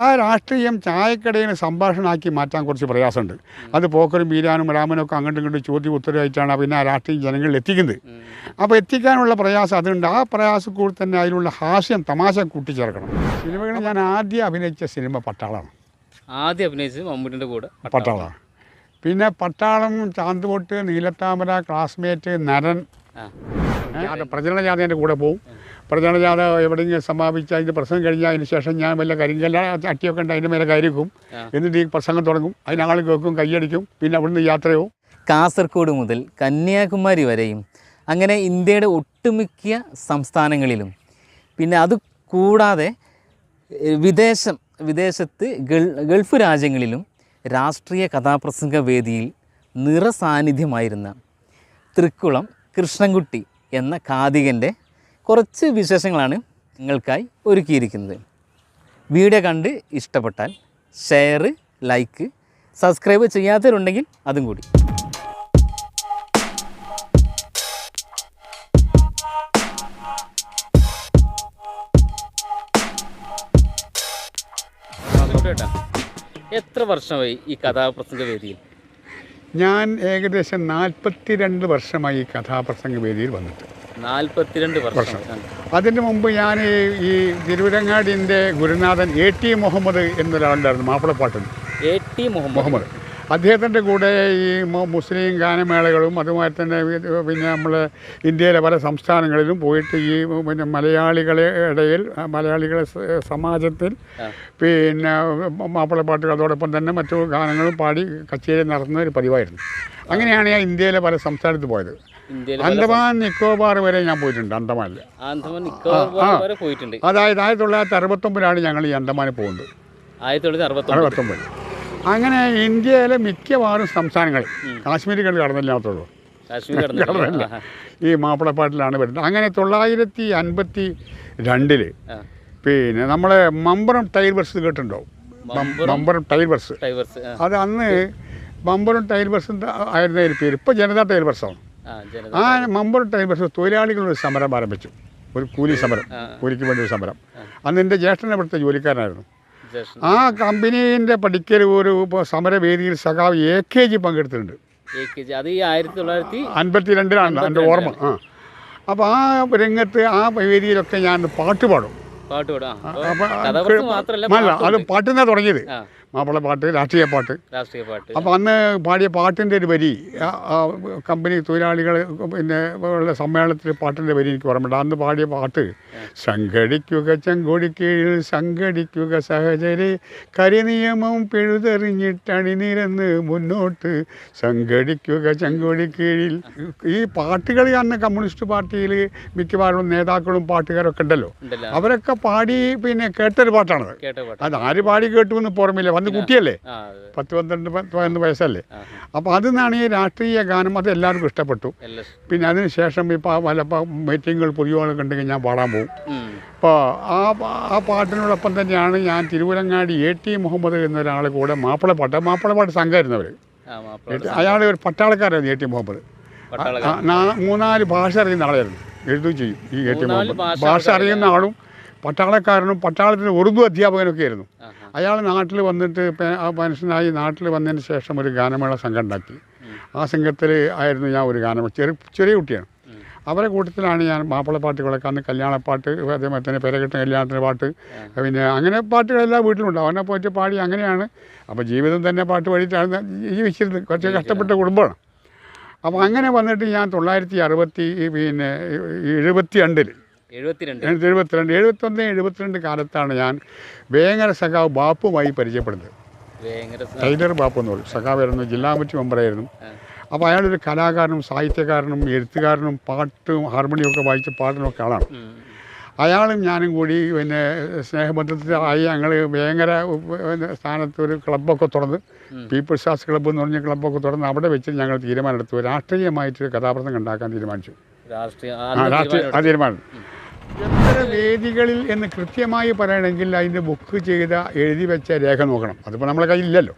ആ രാഷ്ട്രീയം ചായക്കടയിൽ സംഭാഷണമാക്കി മാറ്റാൻ കുറച്ച് പ്രയാസമുണ്ട്. അത് പോക്കറും ബീരാനും രാമനും ഒക്കെ അങ്ങോട്ടും ഇങ്ങോട്ടും ചോദ്യം ഉത്തരവായിട്ടാണ് പിന്നെ ആ രാഷ്ട്രീയം ജനങ്ങളിൽ എത്തിക്കുന്നത്. അപ്പോൾ എത്തിക്കാനുള്ള പ്രയാസം അതുണ്ട് ആ പ്രയാസം കൂടി തന്നെ അതിലുള്ള ഹാസ്യം തമാശ കൂട്ടിച്ചേർക്കണം. സിനിമകൾ ഞാൻ ആദ്യം അഭിനയിച്ച സിനിമ പട്ടാളമാണ്. ആദ്യം അഭിനയിച്ചത് മമ്മൂട്ടിന്റെ കൂടെ പട്ടാളമാണ്. പിന്നെ പട്ടാളം ചാന്തുപൊട്ട് നീലത്താമര ക്ലാസ്മേറ്റ് നരൻ. ആ. ജാതി പ്രചരണ ജാഥേന്റെ കൂടെ പോകും പ്രചരണ ജാഥ എവിടെയെങ്കിലും സമാപിച്ച് അതിന്റെ പ്രസംഗം കഴിഞ്ഞാൽ അതിന് ശേഷം ഞാൻ വല്ല കരിങ്കല്ല അട്ടിയൊക്കെ ഉണ്ട് അതിന്റെ മേലെ കരിക്കും എന്നിട്ട് ഈ പ്രസംഗം തുടങ്ങും. അതിനാൾ കേൾക്കും കൈയടിക്കും. പിന്നെ അവിടുന്ന് യാത്രയോ കാസർഗോഡ് മുതൽ കന്യാകുമാരി വരെയും അങ്ങനെ ഇന്ത്യയുടെ ഒട്ടുമിക്ക സംസ്ഥാനങ്ങളിലും. പിന്നെ അത് കൂടാതെ വിദേശം വിദേശത്ത് ഗൾ ഗൾഫ് രാജ്യങ്ങളിലും രാഷ്ട്രീയ കഥാപ്രസംഗ വേദിയിൽ നിറസാന്നിധ്യമായിരുന്ന തൃക്കുളം കൃഷ്ണൻകുട്ടി എന്ന കാതികന്റെ കുറച്ച് വിശേഷങ്ങളാണ് നിങ്ങൾക്കായി ഒരുക്കിയിരിക്കുന്നത്. വീഡിയോ കണ്ട് ഇഷ്ടപ്പെട്ടാൽ ഷെയർ ലൈക്ക് സബ്സ്ക്രൈബ് ചെയ്യാത്തവരുണ്ടെങ്കിൽ അതും കൂടി. എത്ര വർഷമായി ഈ കഥാപ്രസംഗ വേദിയിൽ? ഞാൻ ഏകദേശം നാൽപ്പത്തിരണ്ട് വർഷമായി ഈ കഥാപ്രസംഗ വേദിയിൽ വന്നിട്ട്. നാൽപ്പത്തിരണ്ട് വർഷം. അതിന് മുമ്പ് ഞാൻ ഈ തിരുവരങ്ങാടിന്റെ ഗുരുനാഥൻ എ ടി മുഹമ്മദ് എന്നൊരാളുണ്ടായിരുന്നു എ ടി മുഹമ്മദ്. അദ്ദേഹത്തിന്റെ കൂടെ ഈ മുസ്ലിം ഗാനമേളകളും അതുമായി തന്നെ പിന്നെ നമ്മൾ ഇന്ത്യയിലെ പല സംസ്ഥാനങ്ങളിലും പോയിട്ട് ഈ പിന്നെ മലയാളികളെ ഇടയിൽ മലയാളികളെ സമാജത്തിൽ പിന്നെ മാപ്പിളപ്പാട്ടുകൾ അതോടൊപ്പം തന്നെ മറ്റു ഗാനങ്ങളും പാടി കച്ചേരി നടത്തുന്ന ഒരു പതിവായിരുന്നു. അങ്ങനെയാണ് ഞാൻ ഇന്ത്യയിലെ പല സംസ്ഥാനത്ത് പോയത്. അന്തമാൻ നിക്കോബാർ വരെ ഞാൻ പോയിട്ടുണ്ട് അന്തമാനിൽ. ആന്തമാൻ നിക്കോബാർ വരെ പോയിട്ടുണ്ട്. അതായത് ആയിരത്തി തൊള്ളായിരത്തി അറുപത്തൊമ്പതിലാണ് ഞങ്ങൾ ഈ അന്തമാനിൽ പോകുന്നത്. ആയിരത്തി തൊള്ളായിരത്തി അറുപത്തൊമ്പത് അങ്ങനെ ഇന്ത്യയിലെ മിക്കവാറും സംസ്ഥാനങ്ങൾ കാശ്മീർ കണ്ട് കടന്നില്ലാത്തുള്ളൂ കടന്നില്ല. ഈ മാപ്പിളപ്പാട്ടിലാണ് വരുന്നത്. അങ്ങനെ തൊള്ളായിരത്തി അൻപത്തി രണ്ടിൽ പിന്നെ നമ്മളെ മമ്പറം ടൈൽ ബസ് കേട്ടിട്ടുണ്ടോ? മമ്പുറം ടൈൽ ബസ് അത് അന്ന് മമ്പറം ടൈൽ ബസ് ആയിരുന്ന പേര്. ഇപ്പോൾ ജനതാ ടൈൽ ബസ്സാണ് ആ മമ്പൂർ ടൈം പക്ഷേ തൊഴിലാളികളൊരു സമരം ആരംഭിച്ചു. ഒരു കൂലി സമരം. കൂലിക്ക് വേണ്ടി ഒരു സമരം. അന്ന് എന്റെ ജ്യേഷ്ഠൻ അവിടുത്തെ ജോലിക്കാരനായിരുന്നു. ആ കമ്പനീന്റെ പഠിക്കൽ ഒരു സമരവേദിയിൽ സഖാവ് എ കെ ജി പങ്കെടുത്തിട്ടുണ്ട്. അത് ഈ ആയിരത്തി തൊള്ളായിരത്തി അൻപത്തി രണ്ടിലാണ് എന്റെ ഓർമ്മ. ആ. അപ്പോൾ ആ രംഗത്ത് ആ വേദിയിലൊക്കെ ഞാൻ പാട്ട് പാടും. പാട്ട് പാടും. അപ്പം അല്ല അത്. പാട്ടുന്നാ തുടങ്ങിയത്. ആ മാപ്പിള പാട്ട് രാഷ്ട്രീയ പാട്ട്. രാഷ്ട്രീയ പാട്ട്. അപ്പോൾ അന്ന് പാടിയ പാട്ടിന്റെ ഒരു വരി കമ്പനി തൊഴിലാളികൾ പിന്നെ ഉള്ള സമ്മേളനത്തിൽ പാട്ടിന്റെ വരി എനിക്ക് ഓർമ്മയുണ്ട്. അന്ന് പാടിയ പാട്ട് സംഘടിക്കുക ചെങ്കൊടിക്കീഴിൽ സംഘടിക്കുക സഹചരെ കരിനിയമം പിഴുതെറിഞ്ഞിട്ടണിനിരന്ന് മുന്നോട്ട് സംഘടിക്കുക ചെങ്കൊടിക്കീഴിൽ ഈ പാട്ടുകൾ അന്ന് കമ്മ്യൂണിസ്റ്റ് പാർട്ടിയിൽ മിക്കവാറും നേതാക്കളും പാട്ടുകാരൊക്കെ ഉണ്ടല്ലോ. അവരൊക്കെ പാടി പിന്നെ കേട്ടൊരു പാട്ടാണത്. അത് ആര് പാടി കേട്ടു എന്ന് പുറമില്ല വന്ന് കുട്ടിയല്ലേ. പത്ത് പന്ത്രണ്ട് പതിനൊന്ന് വയസ്സല്ലേ? അപ്പോൾ അതിന്നാണ് ഈ രാഷ്ട്രീയ ഗാനം അത് എല്ലാവർക്കും ഇഷ്ടപ്പെട്ടു. പിന്നെ അതിന് ശേഷം ഇപ്പോൾ വല്ല മീറ്റിങ്ങുകൾ പുതിയകളൊക്കെ ഉണ്ടെങ്കിൽ ഞാൻ പാടാൻ പോകും അപ്പോൾ ആ ആ പാട്ടിനോടൊപ്പം തന്നെയാണ് ഞാൻ തിരുവരങ്ങാടി എ ടി മുഹമ്മദ് എന്നൊരാളെ കൂടെ മാപ്പിളപ്പാട്ട് മാപ്പിളപ്പാട്ട് സംഘമായിരുന്നവർ ആ മാപ്പിള അയാൾ ഒരു പട്ടാളക്കാരായിരുന്നു എ ടി മുഹമ്മദ്. മൂന്നാൽ ഭാഷ അറിയുന്ന ആളായിരുന്നു. എഴുതുകയും ചെയ്യും ഈ എ ടി മുഹമ്മദ്. ഭാഷ അറിയുന്ന ആളും പട്ടാളക്കാരനും പട്ടാളത്തിന്റെ ഉറുദു അധ്യാപകനൊക്കെ ആയിരുന്നു. അയാൾ നാട്ടിൽ വന്നിട്ട് ആ മനുഷ്യനായി നാട്ടിൽ വന്നതിന് ശേഷം ഒരു ഗാനമേള സംഘം ഉണ്ടാക്കി ആ സംഘത്തിൽ ആയിരുന്നു ഞാൻ ഒരു ഗാനം ചെറിയ ചെറിയ കുട്ടിയാണ്. അവരെ കൂട്ടത്തിലാണ് ഞാൻ മാപ്പിളപ്പാട്ടുകളൊക്കെ അന്ന് കല്യാണപ്പാട്ട് അതേപോലെ തന്നെ പെരകെട്ട കല്യാണത്തിന് പാട്ട് പിന്നെ അങ്ങനെ പാട്ടുകളെല്ലാം വീട്ടിലുണ്ട്. അവനെ പോയിട്ട് പാടി അങ്ങനെയാണ്. അപ്പോൾ ജീവിതം തന്നെ പാട്ട് പാടിയിട്ടാണ് ജീവിച്ചിരുന്നത്. കുറച്ച് കഷ്ടപ്പെട്ട കുടുംബമാണ്. അപ്പോൾ അങ്ങനെ വന്നിട്ട് ഞാൻ തൊള്ളായിരത്തി അറുപത്തി പിന്നെ എഴുപത്തി രണ്ടിൽ എഴുപത്തിരണ്ട്. എഴുപത്തിരണ്ട്. എഴുപത്തൊന്ന് എഴുപത്തിരണ്ട് കാലത്താണ് ഞാൻ വേങ്ങര സഖാവ് ബാപ്പുമായി പരിചയപ്പെടുന്നത്. ഭയങ്കര ടൈലർ ബാപ്പു എന്ന് പറയും. സഖാവായിരുന്നു ജില്ലാ കമ്മിറ്റി മെമ്പറായിരുന്നു. അപ്പോൾ അയാളൊരു കലാകാരനും സാഹിത്യകാരനും എഴുത്തുകാരനും പാട്ടും ഹാർമോണിയും ഒക്കെ വായിച്ച് പാടുന്നൊക്കെ ആളാണ്. അയാളും ഞാനും കൂടി പിന്നെ സ്നേഹബന്ധത്തിൽ ആയി ഞങ്ങൾ വേങ്ങര പിന്നെ സ്ഥാനത്ത് ഒരു ക്ലബ്ബൊക്കെ തുറന്ന് പീപ്പിൾസ് ആർട്സ് ക്ലബ്ബ് എന്ന് പറഞ്ഞ ക്ലബ്ബൊക്കെ തുറന്ന് അവിടെ വെച്ച് ഞങ്ങൾ തീരുമാനമെടുത്തു. രാഷ്ട്രീയമായിട്ട് കഥാപ്രസംഗം ഉണ്ടാക്കാൻ തീരുമാനിച്ചു. രാഷ്ട്രീയ തീരുമാനം എത്ര വേദികളിൽ എന്ന് കൃത്യമായി പറയണമെങ്കിൽ അതിന്റെ ബുക്ക് ചെയ്ത എഴുതി വെച്ച രേഖ നോക്കണം. അതിപ്പോൾ നമ്മളെ കയ്യിലില്ലല്ലോ.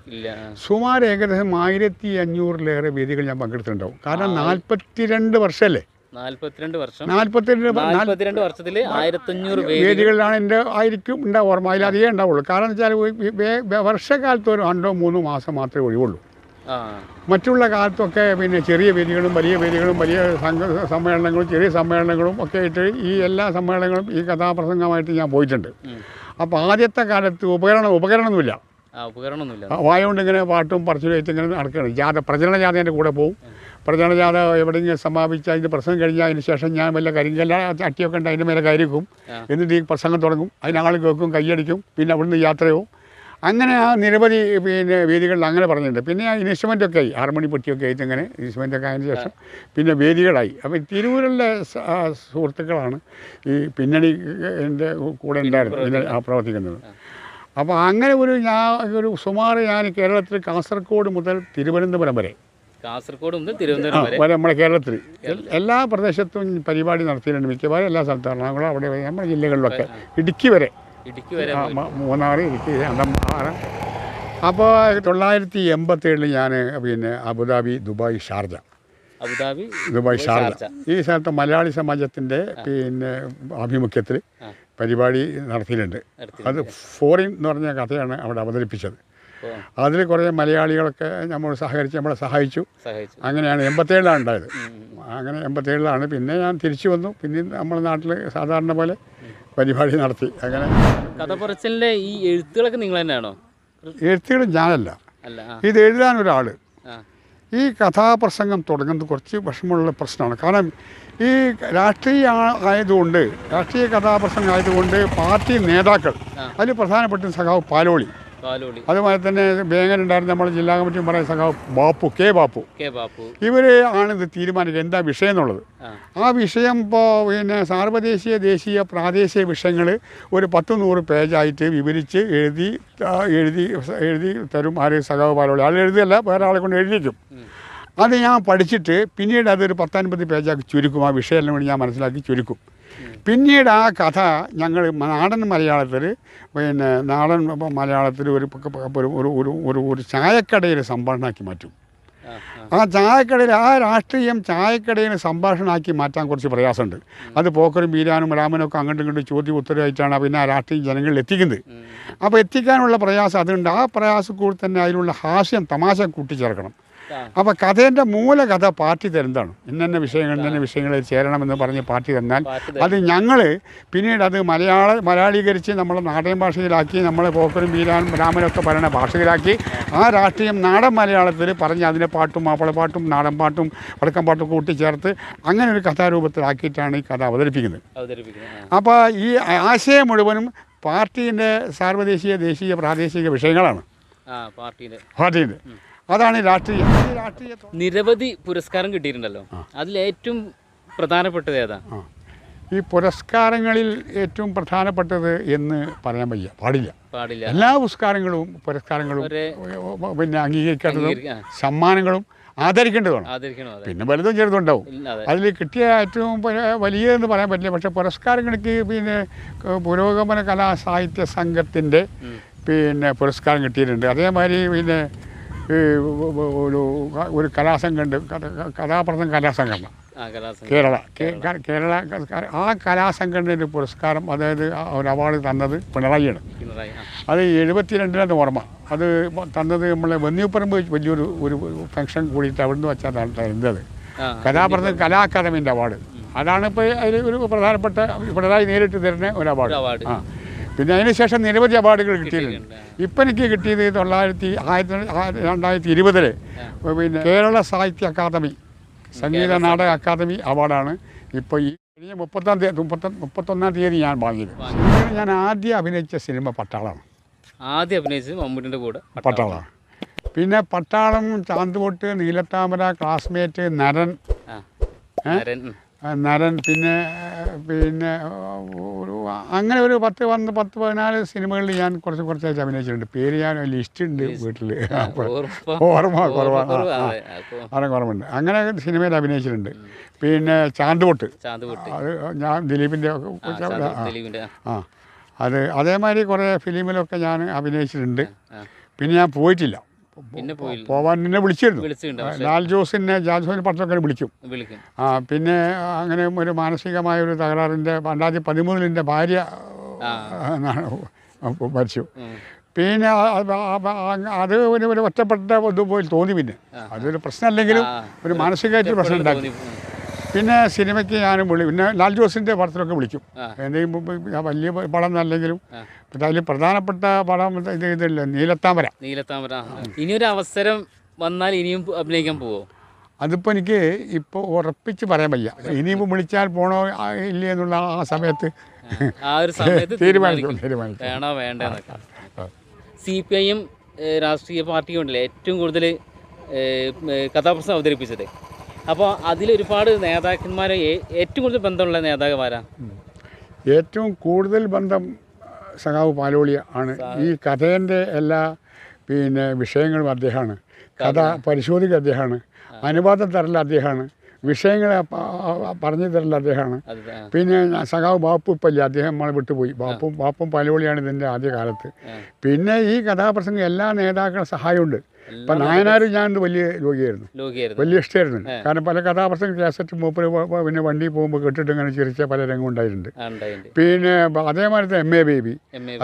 സുമാർ ഏകദേശം ആയിരത്തി അഞ്ഞൂറിലേറെ വേദികൾ ഞാൻ പങ്കെടുത്തിട്ടുണ്ടാവും. കാരണം നാൽപ്പത്തിരണ്ട് വർഷമല്ലേ നാല്പത്തിരണ്ട് വർഷം. നാൽപ്പത്തിരണ്ട് വർഷത്തിൽ ആയിരത്തഞ്ഞൂറ് വേദികളിലാണ് എന്റെ ആയിരിക്കും ഉണ്ടാവും ഓർമ്മ അതിലധികം ഉണ്ടാവുള്ളൂ. കാരണം വെച്ചാൽ വർഷകാലത്ത് ഒരു രണ്ടോ മൂന്നോ മാസം മാത്രമേ ഒഴിവുള്ളൂ. മറ്റുള്ള കാലത്തൊക്കെ പിന്നെ ചെറിയ വേദികളും വലിയ വേദികളും വലിയ സംഘ സമ്മേളനങ്ങളും ചെറിയ സമ്മേളനങ്ങളും ഒക്കെ ആയിട്ട് ഈ എല്ലാ സമ്മേളനങ്ങളും ഈ കഥാപ്രസംഗമായിട്ട് ഞാൻ പോയിട്ടുണ്ട്. അപ്പോൾ ആദ്യത്തെ കാലത്ത് ഉപകരണം ഉപകരണമൊന്നുമില്ല. ഉപകരണമൊന്നുമില്ല. ആ, വായ ഇങ്ങനെ പാട്ടും പറച്ചിലായിട്ട് ഇങ്ങനെ നടക്കുകയാണ്. ജാഥ പ്രചരണ ജാഥ എന്റെ കൂടെ പോകും പ്രചരണ ജാഥ എവിടെയെങ്കിലും സമാപിച്ച് അതിന്റെ പ്രസംഗം കഴിഞ്ഞാൽ അതിന് ശേഷം ഞാൻ വല്ല കരിങ്കല്ല അട്ടിയൊക്കെ ഉണ്ട് അതിന്റെ മേലെ കയറിക്കും. എന്നിട്ട് ഈ പ്രസംഗം തുടങ്ങും. അതിനാൾ കേൾക്കും കൈയടിക്കും. പിന്നെ അവിടുന്ന് യാത്രയാവും. അങ്ങനെ ആ നിരവധി പിന്നെ വേദികളിൽ അങ്ങനെ പറഞ്ഞിട്ടുണ്ട്. പിന്നെ ആ ഇൻസ്ട്രുമെന്റൊക്കെ ആയി. ഹാർമോണി പൊട്ടിയൊക്കെ ആയിട്ട് അങ്ങനെ ഇൻസ്ട്രുമെന്റൊക്കെ ആയതിനു ശേഷം പിന്നെ വേദികളായി. അപ്പോൾ തിരൂരിലെ സുഹൃത്തുക്കളാണ് ഈ പിന്നണി എന്റെ കൂടെ ഉണ്ടായിരുന്നു ആ പ്രവർത്തിക്കുന്നത്. അപ്പോൾ അങ്ങനെ ഒരു ഞാൻ ഒരു സുമാർ ഞാൻ കേരളത്തിൽ കാസർഗോഡ് മുതൽ തിരുവനന്തപുരം വരെ. കാസർഗോഡ് മുതൽ തിരുവനന്തപുരം വരെ. നമ്മുടെ കേരളത്തിൽ. എല്ലാ പ്രദേശത്തും പരിപാടി നടത്തിയിട്ടുണ്ട്. മിക്കവാറും എല്ലാ സ്ഥലത്തും. എറണാകുളം അവിടെ നമ്മുടെ ജില്ലകളിലൊക്കെ ഇടുക്കി വരെ. ഇടുക്കി വരെ ആ, മ- മൂന്നാർ ഇടുക്കി അന്തമാറ അപ്പോൾ തൊള്ളായിരത്തി എൺപത്തേഴിൽ ഞാൻ പിന്നെ Abu Dhabi Dubai Sharjah. Abu Dhabi Dubai Sharjah. ഈ സ്ഥലത്ത് മലയാളി സമാജത്തിന്റെ പിന്നെ ആഭിമുഖ്യത്തിൽ പരിപാടി നടത്തിയിട്ടുണ്ട്. അത് ഫോറിൻ എന്ന് പറഞ്ഞ കഥയാണ് അവിടെ അവതരിപ്പിച്ചത്. അതിൽ കുറേ മലയാളികളൊക്കെ നമ്മൾ സഹകരിച്ച് നമ്മളെ സഹായിച്ചു. അങ്ങനെയാണ് എൺപത്തേഴിലാണ് ഉണ്ടായത്. അങ്ങനെ എൺപത്തേഴിലാണ് പിന്നെ ഞാൻ തിരിച്ചു വന്നു. പിന്നെ നമ്മുടെ നാട്ടിൽ സാധാരണ പോലെ പരിപാടി നടത്തി. അങ്ങനെ കഥ ഈ എഴുത്തുകളൊക്കെ നിങ്ങൾ തന്നെയാണോ? എഴുത്തുകളും ഞാനല്ല. ഇത് എഴുതാൻ ഒരാൾ ഈ കഥാപ്രസംഗം തുടങ്ങുന്നത് കുറച്ച് വിഷമമുള്ള പ്രശ്നമാണ്. കാരണം ഈ രാഷ്ട്രീയ ആയതുകൊണ്ട് രാഷ്ട്രീയ കഥാപ്രസംഗം ആയതുകൊണ്ട് പാർട്ടി നേതാക്കൾ. അതിൽ പ്രധാനപ്പെട്ട സഖാവ് പാലോളി. അതുപോലെ തന്നെ ബേങ്ങനുണ്ടായിരുന്ന നമ്മുടെ ജില്ലാ കമ്മിറ്റി പറയുന്ന സംഘം ബാപ്പു കെ ബാപ്പു. ഇവർ ഇവർ ആണ് ഇത് തീരുമാനിക്കുക. എന്താ വിഷയം എന്നുള്ളത്? ആ. വിഷയം ഇപ്പോൾ പിന്നെ സാർവദേശീയ ദേശീയ പ്രാദേശിക വിഷയങ്ങൾ ഒരു പത്ത് നൂറ് പേജായിട്ട് വിവരിച്ച് എഴുതി എഴുതി എഴുതി തരും ആര്? സഖാവ് പാലോളി ആൾ എഴുതിയല്ല വേറെ ആളെ കൊണ്ട് എഴുതിക്കും. അത് ഞാൻ പഠിച്ചിട്ട് പിന്നീട് അതൊരു പത്തൊൻപത് പേജാക്കി ചുരുക്കും. ആ വിഷയമെല്ലാം കൂടി ഞാൻ മനസ്സിലാക്കി ചുരുക്കും. പിന്നീട് ആ കഥ ഞങ്ങൾ നാടൻ മലയാളത്തിൽ പിന്നെ നാടൻ മലയാളത്തിൽ ഒരു ഒരു ഒരു ഒരു ചായക്കടയിൽ സംഭാഷണമാക്കി മാറ്റും. ആ ചായക്കടയിൽ ആ രാഷ്ട്രീയം ചായക്കടയിൽ സംഭാഷണമാക്കി മാറ്റാൻ കുറച്ച് പ്രയാസമുണ്ട്. അത് പോക്കറും ബീരാനും രാമനൊക്കെ ഒക്കെ അങ്ങോട്ടും ഇങ്ങോട്ടും ചോദ്യം ഉത്തരവായിട്ടാണ് പിന്നെ ആ രാഷ്ട്രീയം ജനങ്ങളിൽ എത്തിക്കുന്നത്. അപ്പോൾ എത്തിക്കാനുള്ള പ്രയാസം അതുണ്ട്. ആ പ്രയാസം കൂടി തന്നെ അതിലുള്ള ഹാസ്യം തമാശ കൂട്ടിച്ചേർക്കണം. അപ്പോൾ കഥേന്റെ മൂലകഥ പാർട്ടി തരുന്നതാണ്. ഇന്നെ വിഷയങ്ങൾ ഇന്നെ വിഷയങ്ങളിൽ ചേരണമെന്ന് പറഞ്ഞ് പാർട്ടി തന്നാൽ അത് ഞങ്ങൾ പിന്നീട് അത് മലയാള മലയാളീകരിച്ച് നമ്മളെ നാടൻ ഭാഷയിലാക്കി നമ്മളെ പോക്കറും ബീരാനും രാമനൊക്കെ പറയുന്ന ഭാഷയിലാക്കി ആ രാഷ്ട്രീയം നാടൻ മലയാളത്തിൽ പറഞ്ഞ് അതിന്റെ പാട്ടും മാപ്പിളപ്പാട്ടും നാടൻ പാട്ടും വടക്കം പാട്ടും കൂട്ടിച്ചേർത്ത് അങ്ങനെ ഒരു കഥാരൂപത്തിലാക്കിയിട്ടാണ് ഈ കഥ അവതരിപ്പിക്കുന്നത്. അപ്പോൾ ഈ ആശയം മുഴുവനും പാർട്ടീന്റെ സാർവദേശീയ ദേശീയ പ്രാദേശിക വിഷയങ്ങളാണ്. ആ പാർട്ടിയുടെ. പാർട്ടീന്റെ അതാണ് രാഷ്ട്രീയം. നിരവധി പുരസ്കാരം കിട്ടിയിട്ടുണ്ടല്ലോ. അതിൽ ഏറ്റവും പ്രധാനപ്പെട്ടത് ഏതാ? ഈ പുരസ്കാരങ്ങളിൽ ഏറ്റവും പ്രധാനപ്പെട്ടത് എന്ന് പറയാൻ വയ്യ. പാടില്ല. പാടില്ല. എല്ലാ പുരസ്കാരങ്ങളും പുരസ്കാരങ്ങളും പിന്നെ അംഗീകരിക്കേണ്ടതും അംഗീകരിക്ക- ആ, സമ്മാനങ്ങളും ആദരിക്കേണ്ടതാണ് പിന്നെ വലുതും ചെറുതുണ്ടാവും. അതിൽ കിട്ടിയ ഏറ്റവും വലിയതെന്ന് പറയാൻ പറ്റില്ല. പക്ഷേ പുരസ്കാരങ്ങൾക്ക് പിന്നെ പുരോഗമന കലാ സാഹിത്യ സംഘത്തിന്റെ പിന്നെ പുരസ്കാരം കിട്ടിയിട്ടുണ്ട്. അതേമാതിരി പിന്നെ ഈ ഒരു ഒരു കലാസംഘമുണ്ട് കഥാപ്രദം കലാസംഘം കേരള കേരള. ആ കലാസംഘടനയുടെ പുരസ്കാരം അതായത് ഒരു അവാർഡ് തന്നത് പിണറായിയാണ്. അത് എഴുപത്തിരണ്ടിലാണ് ഓർമ്മ. അത് തന്നത് നമ്മളെ വന്യപ്പറമ്പ് വലിയൊരു ഒരു ഫംഗ്ഷൻ കൂടിയിട്ട് അവിടുന്ന് വെച്ചാൽ തരുന്നത്. ആ കലാ അക്കാദമിന്റെ അവാർഡ്. അതാണ് ഇപ്പോൾ അതിൽ ഒരു പ്രധാനപ്പെട്ട പിണറായി നേരിട്ട് തരുന്ന ഒരു അവാർഡ്. ആ. പിന്നെ അതിന് ശേഷം നിരവധി അവാർഡുകൾ കിട്ടിയിട്ടുണ്ട്. ഇപ്പം എനിക്ക് കിട്ടിയത് തൊള്ളായിരത്തി ആയിരത്തി രണ്ടായിരത്തി ഇരുപതിൽ പിന്നെ കേരള സാഹിത്യ അക്കാദമി സംഗീത നാടക അക്കാദമി അവാർഡാണ്. ഇപ്പോൾ ഈ കഴിഞ്ഞ മുപ്പത്താം തീയതി മുപ്പത്ത മുപ്പത്തൊന്നാം തീയതി ഞാൻ വാങ്ങിയത്. ഞാൻ ആദ്യം അഭിനയിച്ച സിനിമ പട്ടാളമാണ് ആദ്യം അഭിനയിച്ചത് മമ്മൂട്ടിന്റെ കൂടെ പട്ടാളമാണ് പിന്നെ പട്ടാളം ചാന്തുപൊട്ട് നീലത്താമര ക്ലാസ്മേറ്റ് നരൻ? നരൻ പിന്നെ പിന്നെ അങ്ങനെ ഒരു പത്ത് പന്ത് പത്ത് പതിനാല് സിനിമകളിൽ ഞാൻ കുറച്ച് കുറച്ചായിട്ട് അഭിനയിച്ചിട്ടുണ്ട്. പേര് ഞാൻ ലിസ്റ്റ് ഉണ്ട് വീട്ടിൽ ഓർമ്മ കുറവാണ് അതെ കുറവുണ്ട് അങ്ങനെ സിനിമയിൽ അഭിനയിച്ചിട്ടുണ്ട്. പിന്നെ ചാന്തുപൊട്ട്. ചാന്ത് പൊട്ടി അത് ഞാൻ ദിലീപിന്റെ ആ അത് അതേമാതിരി കുറേ ഫിലിമിലൊക്കെ ഞാൻ അഭിനയിച്ചിട്ടുണ്ട്. പിന്നെ ഞാൻ പോയിട്ടില്ല. പിന്നെ പോയില്ല പോവാൻ നിന്നെ വിളിച്ചിരുന്നു. ലാൽ ജോസിനെ ജാൽസോനെ പട്ടൊക്കെ വിളിക്കും. വിളിക്കും. ആ പിന്നെ അങ്ങനെ ഒരു മാനസികമായ ഒരു തകരാറിന്റെ രണ്ടായിരത്തി പതിമൂന്നിലിന്റെ ഭാര്യ. എന്നാണ് മരിച്ചു. പിന്നെ അത് ഒരു ഒറ്റപ്പെട്ട ഇതുപോലെ തോന്നി പിന്നെ. അതൊരു പ്രശ്നമല്ലെങ്കിലും ഒരു മാനസികമായിട്ട് പ്രശ്നം ഉണ്ടാക്കി. പിന്നെ സിനിമയ്ക്ക് ഞാനും വിളി പിന്നെ ലാൽ ജോസിന്റെ പടത്തിലൊക്കെ വിളിക്കും. എന്തെങ്കിലും ഞാൻ വലിയ പടം എന്നല്ലെങ്കിലും പക്ഷേ അതിൽ പ്രധാനപ്പെട്ട പടം ഇത് ഇതില്ല നീലത്താമര. നീലത്താമര. ഇനിയൊരു അവസരം വന്നാൽ ഇനിയും അഭിനയിക്കാൻ പോവോ? അതിപ്പോൾ എനിക്ക് ഇപ്പോൾ ഉറപ്പിച്ച് പറയാൻ വയ്യ ഇനിയും വിളിച്ചാൽ പോണോ ഇല്ലേ എന്നുള്ള ആ സമയത്ത് ആ ഒരു സമയത്ത് തീരുമാനിക്കും തീരുമാനിക്കും. വേണോ വേണ്ടെന്നൊക്കെ. സി പി ഐയും രാഷ്ട്രീയ പാർട്ടിയും ഉണ്ടല്ലേ ഏറ്റവും കൂടുതൽ കഥാപ്രസംഗം അവതരിപ്പിച്ചത്? അപ്പോൾ അതിലൊരുപാട് നേതാക്കന്മാരെ ഏ- ഏറ്റവും കൂടുതൽ ബന്ധമുള്ള നേതാക്കന്മാരാ? ഏറ്റവും കൂടുതൽ ബന്ധം സഖാവ് പാലോളിയ ആണ്. ഈ കഥേന്റെ എല്ലാ പിന്നെ വിഷയങ്ങളും അദ്ദേഹമാണ്. കഥ പരിശോധിക്കുക അദ്ദേഹമാണ്. അനുവാദം തരൽ അദ്ദേഹമാണ്. വിഷയങ്ങളെ പറഞ്ഞു തരൽ അദ്ദേഹമാണ്. പിന്നെ സഖാവ് ബാപ്പു ഇപ്പം ഇല്ല. അദ്ദേഹം നമ്മളെ വിട്ടുപോയി. ബാപ്പും ബാപ്പും പാലോളിയാണ് ഇതിന്റെ ആദ്യ കാലത്ത് പിന്നെ ഈ കഥാപ്രസംഗം എല്ലാ നേതാക്കളുടെ സഹായമുണ്ട്. ഇപ്പം നായനാരും ഞാൻ വലിയ രോഗിയായിരുന്നു. ലോകിയായിരുന്നു വലിയ ഇഷ്ടമായിരുന്നു. കാരണം പല കഥാപ്രസംഗ കാസറ്റ് മൂപ്പര് പിന്നെ വണ്ടി പോകുമ്പോൾ കേട്ടിട്ട് ഇങ്ങനെ ചിരിച്ച പല രംഗം ഉണ്ടായിട്ടുണ്ട്. പിന്നെ അതേമാതിരി തന്നെ എം എ ബേബി.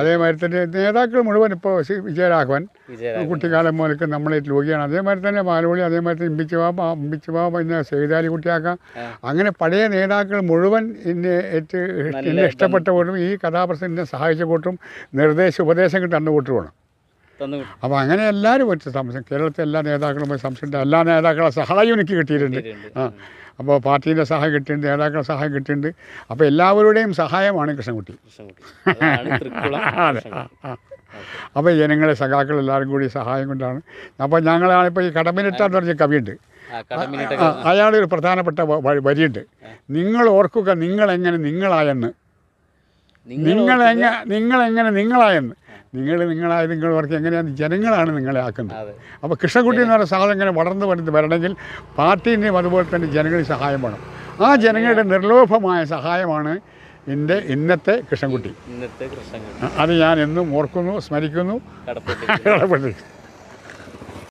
അതേമാതിരി തന്നെ നേതാക്കൾ മുഴുവൻ ഇപ്പോൾ വിജയരാഘവൻ. കുട്ടിക്കാലം മുതൽക്ക് നമ്മളെ രോഗിയാണ്. അതേമാതിരി തന്നെ ബാലവളി അതേമാതിരി തന്നെ ഇമ്പിച്ച് ബാബ ഇമ്പിച്ച് ബാബ പിന്നെ സേതാലി കുട്ടിയാക്കാം. അങ്ങനെ പഴയ നേതാക്കൾ മുഴുവൻ എന്നെ ഏറ്റ് എന്നെ ഇഷ്ടപ്പെട്ട കൂട്ടും ഈ കഥാപ്രസംഗത്തിനെ സഹായിച്ച കൂട്ടും നിർദ്ദേശ ഉപദേശങ്ങൾ തന്ന കൂട്ടുമാണ് അപ്പോൾ അങ്ങനെ എല്ലാവരും പറ്റും സംശയം. കേരളത്തിലെ എല്ലാ നേതാക്കളും പോയി സംശയമുണ്ട്. എല്ലാ നേതാക്കളുടെ സഹായം എനിക്ക് കിട്ടിയിട്ടുണ്ട്. ആ. അപ്പോൾ പാർട്ടീന്റെ സഹായം കിട്ടിയിട്ടുണ്ട് നേതാക്കളുടെ സഹായം കിട്ടിയിട്ടുണ്ട്. അപ്പോൾ എല്ലാവരുടെയും സഹായമാണ് കൃഷ്ണൻകുട്ടി. അതെ. അപ്പോൾ ജനങ്ങളെ സഖാക്കൾ എല്ലാവരും കൂടി സഹായം കൊണ്ടാണ്. അപ്പോൾ ഞങ്ങളാണിപ്പോൾ ഈ കടമിനിട്ടാന്ന് പറഞ്ഞ കവിയുണ്ട്. അയാളൊരു പ്രധാനപ്പെട്ട വരിയുണ്ട്. നിങ്ങൾ ഓർക്കുക നിങ്ങളെങ്ങനെ നിങ്ങളായെന്ന്. നിങ്ങളെങ്ങനെ നിങ്ങളെങ്ങനെ നിങ്ങളായെന്ന്. നിങ്ങൾ നിങ്ങളായ നിങ്ങൾ വർക്ക് എങ്ങനെയാണ് ജനങ്ങളാണ് നിങ്ങളെ ആക്കുന്നത്. അപ്പോൾ കൃഷ്ണകുട്ടി എന്ന് പറയുന്ന സാധനം ഇങ്ങനെ വളർന്നു വരുന്നത് വരണമെങ്കിൽ പാർട്ടീന്റെയും അതുപോലെ തന്നെ ജനങ്ങളിൽ സഹായം വേണം. ആ ജനങ്ങളുടെ നിർലോഭമായ സഹായമാണ് എന്റെ ഇന്നത്തെ കൃഷ്ണൻകുട്ടി. ഇന്നത്തെ കൃഷ്ണൻകുട്ടി. അത് ഞാൻ എന്നും ഓർക്കുന്നു സ്മരിക്കുന്നു. കടപ്പെട്ടി